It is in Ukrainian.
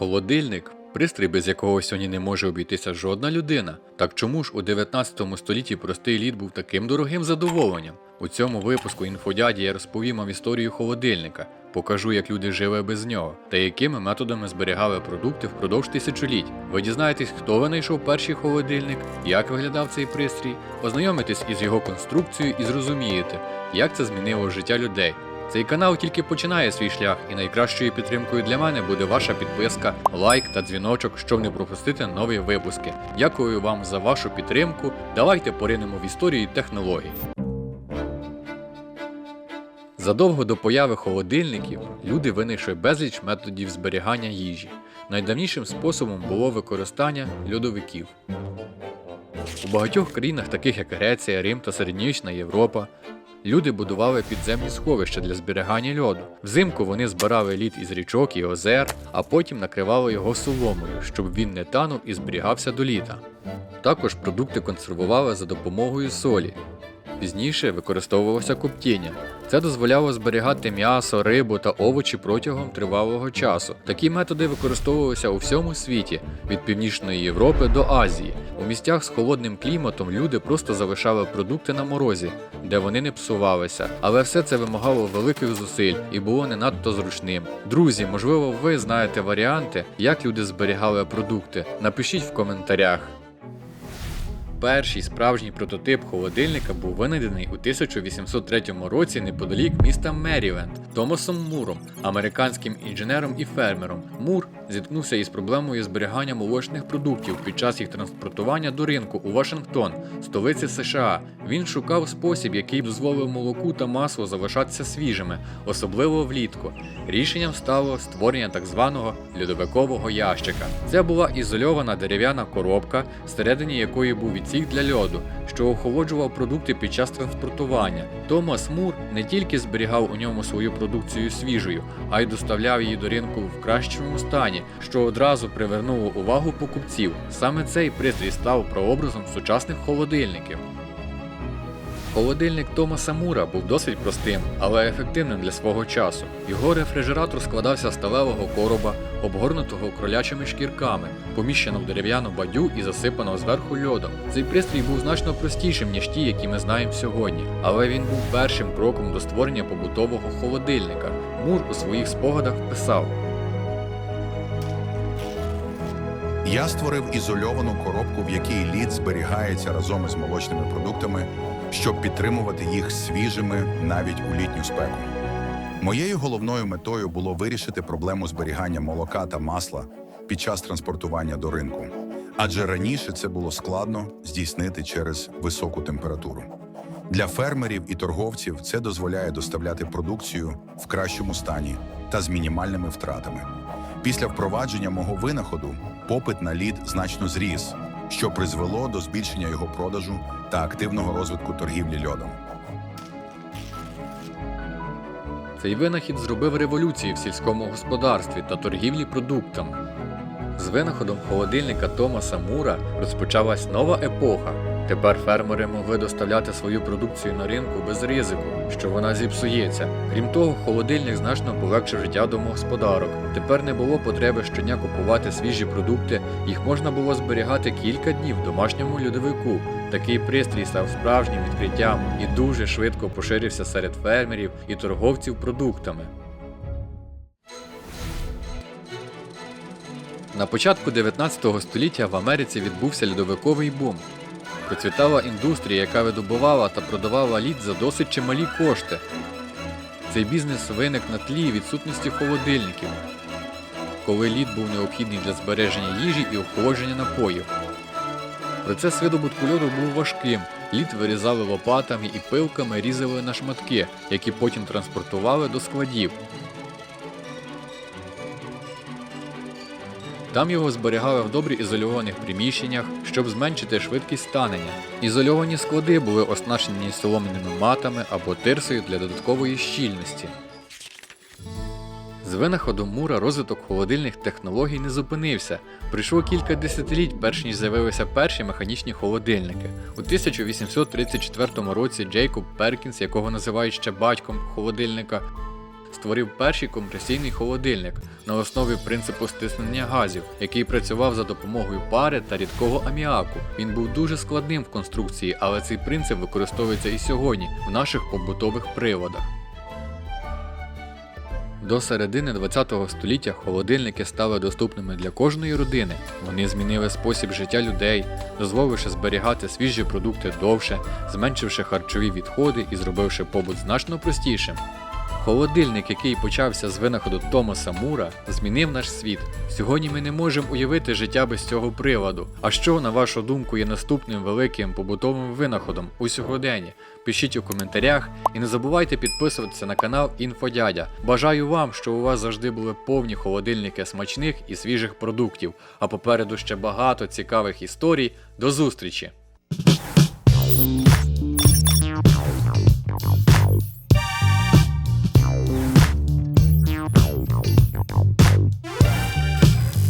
Холодильник пристрій, без якого сьогодні не може обійтися жодна людина. Так чому ж у 19 столітті простий лід був таким дорогим задоволенням? У цьому випуску інфодяді я розповім вам історію холодильника, покажу, як люди жили без нього та якими методами зберігали продукти впродовж тисячоліть. Ви дізнаєтесь, хто винайшов перший холодильник, як виглядав цей пристрій, познайомитесь із його конструкцією і зрозумієте, як це змінило життя людей. Цей канал тільки починає свій шлях, і найкращою підтримкою для мене буде ваша підписка, лайк та дзвіночок, щоб не пропустити нові випуски. Дякую вам за вашу підтримку. Давайте поринемо в історію технологій. Задовго до появи холодильників люди винайшли безліч методів зберігання їжі. Найдавнішим способом було використання льодовиків. У багатьох країнах, таких як Греція, Рим та Середньовічна Європа, люди будували підземні сховища для зберігання льоду. Взимку вони збирали лід із річок і озер, а потім накривали його соломою, щоб він не танув і зберігався до літа. Також продукти консервували за допомогою солі. Пізніше використовувалося коптіння. Це дозволяло зберігати м'ясо, рибу та овочі протягом тривалого часу. Такі методи використовувалися у всьому світі від Північної Європи до Азії. У місцях з холодним кліматом люди просто залишали продукти на морозі, де вони не псувалися. Але все це вимагало великих зусиль і було не надто зручним. Друзі, можливо, ви знаєте варіанти, як люди зберігали продукти. Напишіть в коментарях. Перший справжній прототип холодильника був винайдений у 1803 році неподалік міста Меріленд Томасом Муром, американським інженером і фермером. Мур зіткнувся із проблемою зберігання молочних продуктів під час їх транспортування до ринку у Вашингтон, столиці США. Він шукав спосіб, який дозволив молоку та маслу залишатися свіжими, особливо влітку. Рішенням стало створення так званого льодовикового ящика. Це була ізольована дерев'яна коробка, всередині якої був відсік для льоду, що охолоджував продукти під час транспортування. Томас Мур не тільки зберігав у ньому свою продукцію свіжою, а й доставляв її до ринку в кращому стані, що одразу привернуло увагу покупців. Саме цей пристрій став прообразом сучасних холодильників. Холодильник Томаса Мура був досить простим, але ефективним для свого часу. Його рефрижератор складався з сталевого короба, обгорнутого кролячими шкірками, поміщено в дерев'яну бадю і засипаного зверху льодом. Цей пристрій був значно простішим, ніж ті, які ми знаємо сьогодні, але він був першим кроком до створення побутового холодильника. Мур у своїх спогадах писав. Я створив ізольовану коробку, в якій лід зберігається разом із молочними продуктами, щоб підтримувати їх свіжими навіть у літню спеку. Моєю головною метою було вирішити проблему зберігання молока та масла під час транспортування до ринку, адже раніше це було складно здійснити через високу температуру. Для фермерів і торговців це дозволяє доставляти продукцію в кращому стані та з мінімальними втратами. Після впровадження мого винаходу попит на лід значно зріс, що призвело до збільшення його продажу та активного розвитку торгівлі льодом. Цей винахід зробив революцію в сільському господарстві та торгівлі продуктами. З винаходом холодильника Томаса Мура розпочалась нова епоха. Тепер фермери могли доставляти свою продукцію на ринку без ризику, що вона зіпсується. Крім того, холодильник значно полегшив життя домогосподарок. Тепер не було потреби щодня купувати свіжі продукти, їх можна було зберігати кілька днів в домашньому льодовику. Такий пристрій став справжнім відкриттям і дуже швидко поширився серед фермерів і торговців продуктами. На початку 19 століття в Америці відбувся льодовиковий бум. Процвітала індустрія, яка видобувала та продавала лід за досить чималі кошти. Цей бізнес виник на тлі відсутності холодильників, коли лід був необхідний для збереження їжі і охолодження напоїв. Процес видобутку льоду був важким. Лід вирізали лопатами і пилками різали на шматки, які потім транспортували до складів. Там його зберігали в добре ізольованих приміщеннях, щоб зменшити швидкість танення. Ізольовані склади були оснащені солом'яними матами або тирсою для додаткової щільності. З винаходом Мура розвиток холодильних технологій не зупинився. Прийшло кілька десятиліть, перш ніж з'явилися перші механічні холодильники. У 1834 році Джейкоб Перкінс, якого називають ще батьком холодильника, створив перший компресійний холодильник на основі принципу стиснення газів, який працював за допомогою пари та рідкого аміаку. Він був дуже складним в конструкції, але цей принцип використовується і сьогодні в наших побутових приладах. До середини ХХ століття холодильники стали доступними для кожної родини. Вони змінили спосіб життя людей, дозволивши зберігати свіжі продукти довше, зменшивши харчові відходи і зробивши побут значно простішим. Холодильник, який почався з винаходу Томаса Мура, змінив наш світ. Сьогодні ми не можемо уявити життя без цього приладу. А що, на вашу думку, є наступним великим побутовим винаходом у сьогоденні? Пишіть у коментарях і не забувайте підписуватися на канал Інфодядя. Бажаю вам, щоб у вас завжди були повні холодильники смачних і свіжих продуктів, а попереду ще багато цікавих історій. До зустрічі!